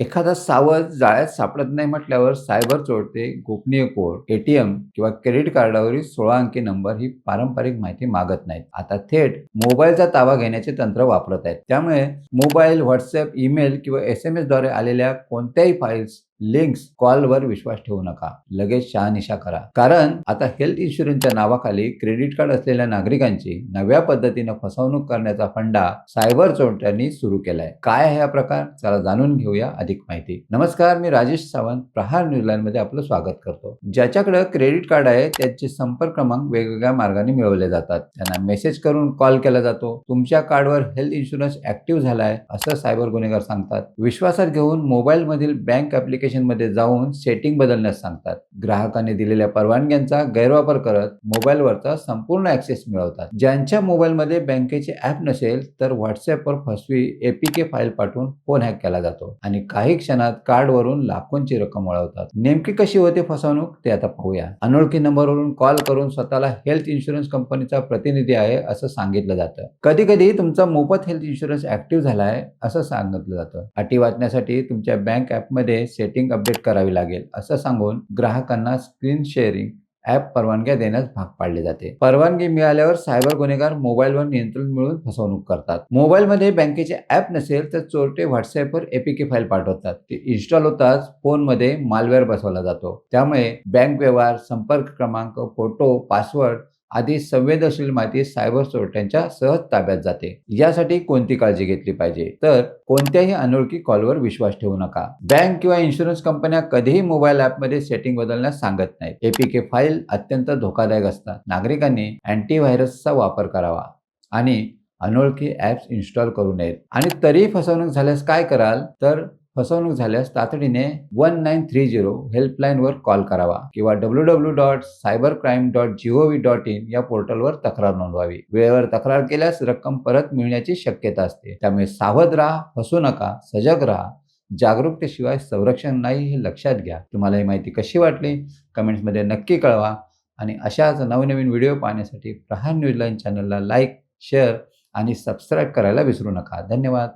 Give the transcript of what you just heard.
एखादा सावध जाळ्यात सापडत नाही म्हटल्यावर सायबर चोरते गोपनीय कोड एटीएम किंवा क्रेडिट कार्डावरील सोळा अंकी नंबर ही पारंपरिक माहिती मागत नाहीत. आता थेट मोबाईलचा ताबा घेण्याचे तंत्र वापरत आहेत. त्यामुळे मोबाईल व्हॉट्सअप ईमेल किंवा एस एम एसद्वारे आलेल्या कोणत्याही फाईल्स लिंक्स कॉलवर विश्वास ठेवू नका. लगेच शहानिशा करा. कारण आता हेल्थ इन्शुरन्सच्या नावाखाली क्रेडिट कार्ड असलेल्या नागरिकांची नव्या पद्धतीनं फसवणूक करण्याचा फंडा सायबर चोरट्यांनी सुरू केलाय. काय आहे हा प्रकार? चला जाणून घेऊया अधिक माहिती. नमस्कार मी राजेश सावंत प्रहार न्यूजलँडमध्ये आपलं स्वागत करतो. ज्याच्याकडे क्रेडिट कार्ड आहे त्याचे संपर्क क्रमांक वेगवेगळ्या मार्गाने मिळवले जातात. त्यांना मेसेज करून कॉल केला जातो. तुमच्या कार्डवर हेल्थ इन्शुरन्स ऍक्टिव्ह झालाय असं सायबर गुन्हेगार सांगतात. विश्वासात घेऊन मोबाईल मधील बँक ऍप्लिकेशन मध्ये जाऊन सेटिंग बदलण्यास सांगतात. ग्राहकांनी दिलेल्या परवानग्यांचा गैरवापर करत मोबाईलवरचा संपूर्ण ऍक्सेस मिळवतात. ज्यांच्या मोबाईलमध्ये बँकेचे ऍप नसेल तर व्हॉट्सअपवर फसवी एपीके फाईल पाठवून फोन हॅक केला जातो आणि काही क्षणात कार्डवरून लाखोंची रक्कम वळवतात. नेमकी कशी होते फसवणूक ते आता पाहूया. अनोळखी नंबरवरून कॉल करून स्वतःला हेल्थ इन्शुरन्स कंपनीचा प्रतिनिधी आहे असं सांगितलं जातं. कधी कधी तुमचा मोफत हेल्थ इन्शुरन्स ऍक्टिव्ह झाला आहे असं सांगितलं जातं. अटी वाचण्यासाठी तुमच्या बँक ऍपमध्ये सेटिंग अपडेट करावी लागेल. असं सांगून ग्राहकांना स्क्रीन शेअरिंग ॲप परवानग्या देण्यास भाग पाडले जाते. परवानगी मिळाल्यावर सायबर गुन्हेगार मोबाईलवर नियंत्रण मिळवून फसवणूक करतात. मोबाईलमध्ये बँकेचे ॲप नसेल तर चोरटे व्हॉट्सअपवर एपीके फाईल पाठवतात. ते इन्स्टॉल होताच फोनमध्ये मालवेअर बसवला जातो. त्यामुळे बँक व्यवहार संपर्क क्रमांक फोटो पासवर्ड आदी संवेदनशील माहिती सायबर चोरट्यांच्या सहज ताब्यात जाते. यासाठी कोणती काळजी घेतली पाहिजे? तर कोणत्याही अनोळखी कॉलवर विश्वास ठेवू नका. बँक किंवा इन्शुरन्स कंपन्या कधीही मोबाईल ॲपमध्ये सेटिंग बदलण्यास सांगत नाहीत. एपीके फाईल अत्यंत धोकादायक असतात. नागरिकांनी अँटीव्हायरसचा वापर करावा आणि अनोळखी ॲप्स इन्स्टॉल करू नयेत. आणि तरीही फसवणूक झाल्यास काय कराल? तर फसवणूक झाल्यास तातडीने वन नाईन थ्री झिरो हेल्पलाईनवर कॉल करावा किंवा W W dot cyber crime dot gov dot in या पोर्टलवर तक्रार नोंदवावी. वेळेवर तक्रार केल्यास रक्कम परत मिळण्याची शक्यता असते. त्यामुळे सावध राहा फसू नका सजग राहा. जागरूकतेशिवाय संरक्षण नाही हे लक्षात घ्या. तुम्हाला ही माहिती कशी वाटली? कमेंट्समध्ये नक्की कळवा. आणि अशाच नवनवीन व्हिडिओ पाहण्यासाठी प्रहार न्यूजलाईन चॅनलला लाईक शेअर आणि सबस्क्राईब करायला विसरू नका. धन्यवाद.